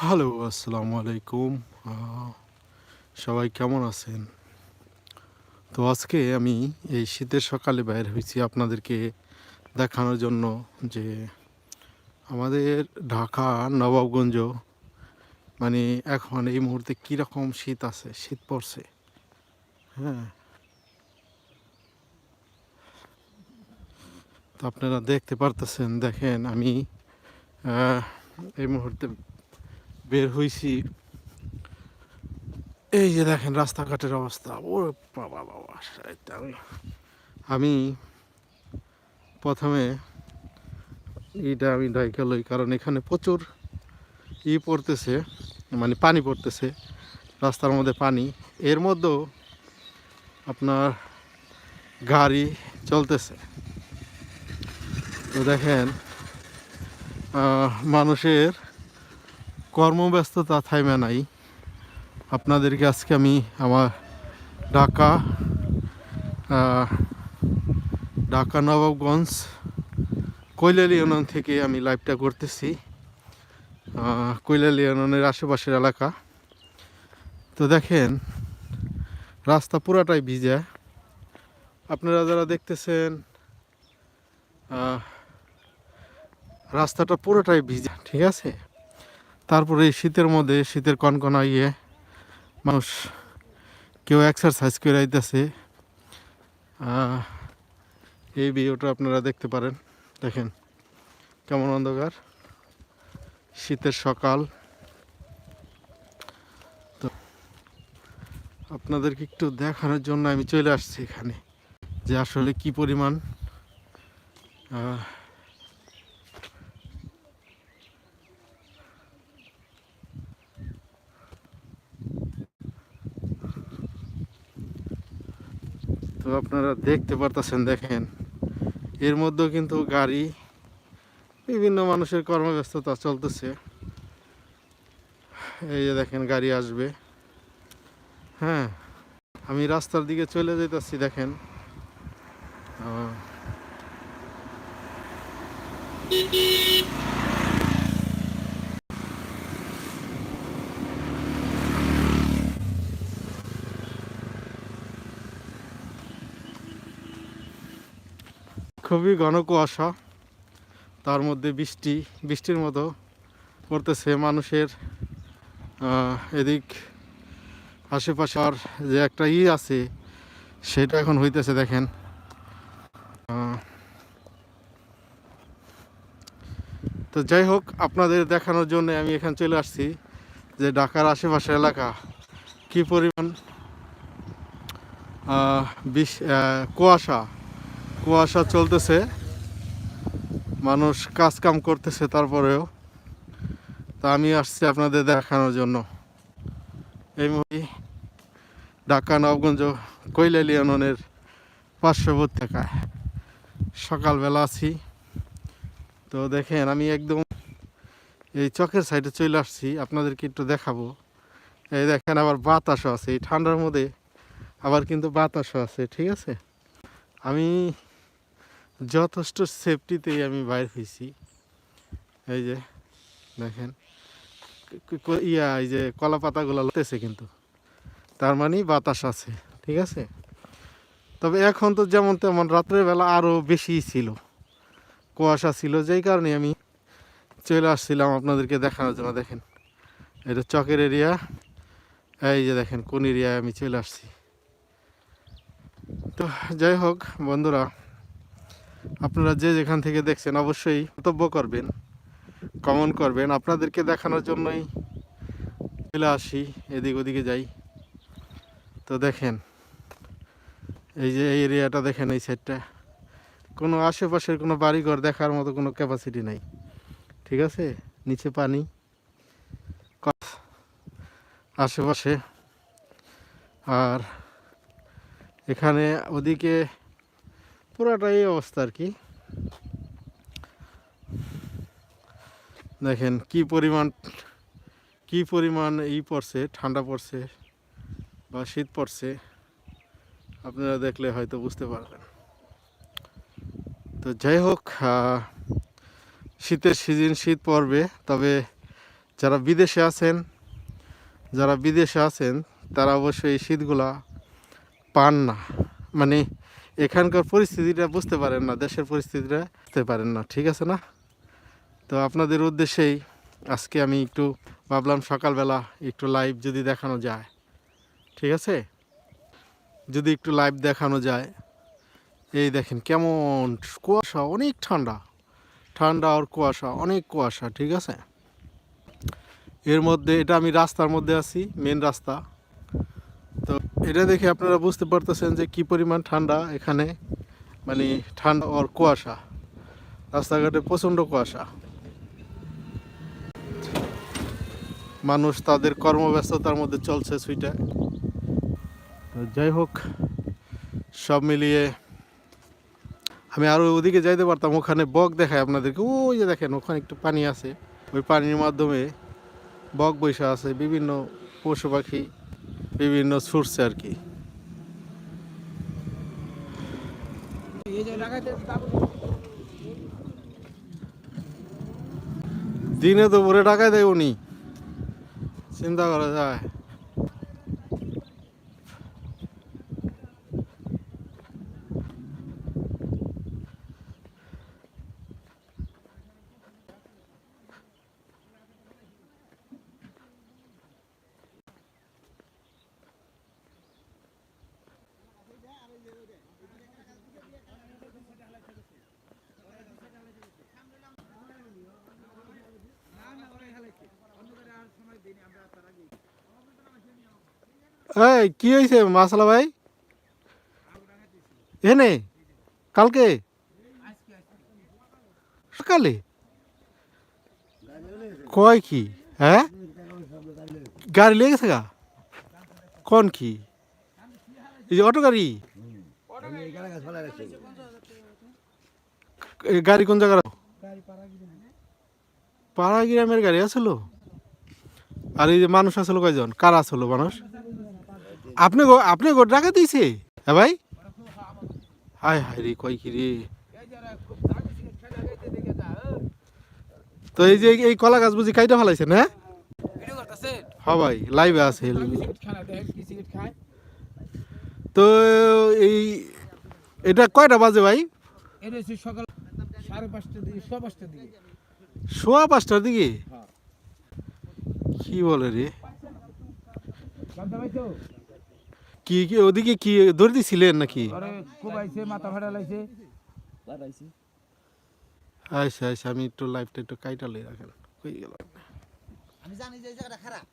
Hello আসসালামু আলাইকুম সবাই কেমন আছেন? তো আজকে আমি এই শীতের সকালে বাইর হয়েছি আপনাদেরকে দেখানোর জন্য যে আমাদের ঢাকা, নবাবগঞ্জ মানে এখন এই মুহূর্তে কীরকম শীত আছে, শীত পড়ছে। হ্যাঁ। তো আপনারা দেখতে পারতেছেন, দেখেন আমি এই মুহূর্তে বের হয়েছি এই যে দেখেন রাস্তাঘাটের অবস্থা। ও বাবা বাবা আমি প্রথমে এটা আমি ডাইকা লই, কারণ এখানে প্রচুর ই পড়তেছে মানে পানি পড়তেছে, রাস্তার মধ্যে পানি। এর মধ্যেও আপনার গাড়ি চলতেছে। তো দেখেন মানুষের কর্মব্যস্ততা থাইমে নাই। আপনাদেরকে আজকে আমি আমার ঢাকা ঢাকা নবাবগঞ্জ কৈলালি ইউনিয়ন থেকে আমি লাইভটা করতেছি। কৈলালি ইউনিয়নের আশেপাশের এলাকা। তো দেখেন, রাস্তা পুরাটাই ভিজা। আপনারা যারা দেখতেছেন রাস্তাটা পুরোটাই ভিজা, ঠিক আছে? তারপরে এই শীতের মধ্যে, শীতের কনকনা ইয়ে মানুষ কেউ এক্সারসাইজ করে আইতেছে। এই ভিডিওটা আপনারা দেখতে পারেন। দেখেন, কেমন অন্ধকার। শীতের সকাল। তো আপনাদেরকে একটু দেখানোর জন্য আমি চলে আসছি এখানে, যে আসলে কি পরিমাণ তো আপনারা দেখতে পারতেছেন দেখেন। এর মধ্যেও কিন্তু গাড়ি বিভিন্ন মানুষের কর্মব্যস্ততা চলতেছে। এই যে দেখেন গাড়ি আসবে। হ্যাঁ আমি রাস্তার দিকে চলে যেতেছি দেখেন। আহ, খুবই ঘন কুয়াশা। তার মধ্যে বৃষ্টি, বৃষ্টির মতো পড়তেছে মানুষের। এদিক আশেপাশে আর যে একটা ই আছে, সেটা এখন হইতেছে দেখেন। তো যাই হোক, আপনাদের দেখানোর জন্য আমি এখানে চলে আসছি যে ঢাকার আশেপাশের এলাকা কি পরিমাণ বিশ কুয়াশা। কুয়াশা চলতেছে। মানুষ কাজ কাম করতেছে তারপরেও। তা আমি আসছি আপনাদের দেখানোর জন্য। এই মুহূর্তে ঢাকা, নবগঞ্জ কৈলালি ইউনিয়নের পার্শ্ববর্তী এলাকায় সকালবেলা আছি। তো দেখেন, আমি একদম এই চকের সাইডে চলে আসছি। আপনাদেরকে একটু দেখাবো। এই দেখেন, আবার বাতাসও আছে। এই ঠান্ডার মধ্যে আবার কিন্তু বাতাসও আছে, ঠিক আছে? আমি যথেষ্ট সেফটিতেই আমি বাইর হয়েছি এই যে, দেখেন ইয়া, এই যে কলা পাতাগুলো লতেছে কিন্তু। তার মানে বাতাস আছে, ঠিক আছে? তবে এখন তো যেমন তেমন রাত্রের বেলা আরও বেশি ছিল। কুয়াশা ছিল, যেই কারণে আমি চলে আসছিলাম আপনাদেরকে দেখানোর জন্য, দেখেন। এটা চকের এরিয়া এই যে দেখেন, কোন এরিয়ায় আমি চলে আসছি। তো, যাই হোক, বন্ধুরা আপনারা যে যেখান থেকে দেখছেন অবশ্যই মন্তব্য করবেন কমেন্ট করবেন। আপনাদেরকে দেখানোর জন্যই চলে আসি, এদিক ওদিকে যাই। তো দেখেন, এই যে এই এরিয়াটা দেখেন, এই সাইডটা কোনো আশেপাশের কোনো বাড়িঘর দেখার মতো কোনো ক্যাপাসিটি নাই। ঠিক আছে? নিচে পানি। আশেপাশে। আর এখানে ওদিকে পুরাটাই অবস্থা আর কি। দেখেন কি পরিমাণ কি পরিমাণ ই পড়ছে, ঠান্ডা পড়ছে বা শীত পড়ছে, আপনারা দেখলে হয়তো বুঝতে পারবেন। তো যাই হোক শীতের সিজন শীত পড়বে, তবে যারা বিদেশে আছেন, যারা বিদেশে আছেন, তারা অবশ্যই এই শীতগুলা পান না। মানে এখানকার পরিস্থিতিটা বুঝতে পারেন না, দেশের পরিস্থিতিটা বুঝতে পারেন না, ঠিক আছে না? তো আপনাদের উদ্দেশ্যেই আজকে আমি একটু ভাবলাম সকালবেলা একটু লাইভ যদি দেখানো যায়, ঠিক আছে? যদি একটু লাইভ দেখানো যায়, এই দেখেন কেমন কুয়াশা, অনেক ঠান্ডা ঠান্ডা আর কুয়াশা, অনেক কুয়াশা, ঠিক আছে? এর মধ্যে এটা আমি রাস্তার মধ্যে আছি মেন রাস্তা। এটা দেখে আপনারা বুঝতে পারতেছেন যে কি পরিমাণ ঠান্ডা এখানে মানে ঠান্ডা ওর কুয়াশা। রাস্তাঘাটে প্রচণ্ড কুয়াশা। মানুষ তাদের কর্মব্যস্ততার মধ্যে চলছে সুইটা তো যাই হোক, সব মিলিয়ে আমি আরও ওদিকে যাইতে পারতাম, ওখানে বক দেখায় আপনাদেরকে। ওই যে দেখেন, ওখানে একটু পানি আছে। ওই পানির মাধ্যমে বক বৈশা আছে, বিভিন্ন পশু পাখি বিভিন্ন সোর্সে আর কি। দিনে তো ভরে টাকায় দেয় উনি। চিন্তা করা যায়। এই, কি হয়েছে মাসালা ভাই? এনে, কালকে? সকালে? কয় কি? হ্যাঁ? গাড়ি লেগে গেছে গা? কোন কি? এই যে অটো গাড়ি? গাড়ি কোন জায়গার? পাড়া গ্রামের গাড়ি আসলো আর এই যে মানুষ আসলো কয়জন? কার আসলো মানুষ? আপনি আপনি গো টাকা দিয়েছে? হ্যাঁ ভাই? হায় হায় রে কয় কি রে? তো এই যে এই কলা গাছ বুঝি কাইটা ফেলাইছেন হ্যাঁ? ভিডিও করতেছেন হ্যাঁ ভাই লাইভে আছে তো এই এটা কয়টা বাজে ভাই? সকাল সাড়ে পাঁচটার দিকে সোয়া পাঁচটার দিকে সোয়া পাঁচটার দিকে? হ্যাঁ। কি বলে রে? কি কি ওদিকে কি ধরে দিছিলেন নাকি? আরে খুব আইছে মাথা ফাটা লাইছে আচ্ছা আচ্ছা আমি একটু লাইফটা একটু কাইটা লই রাখেন। কই গেল? আমি জানি যে জায়গাটা খারাপ।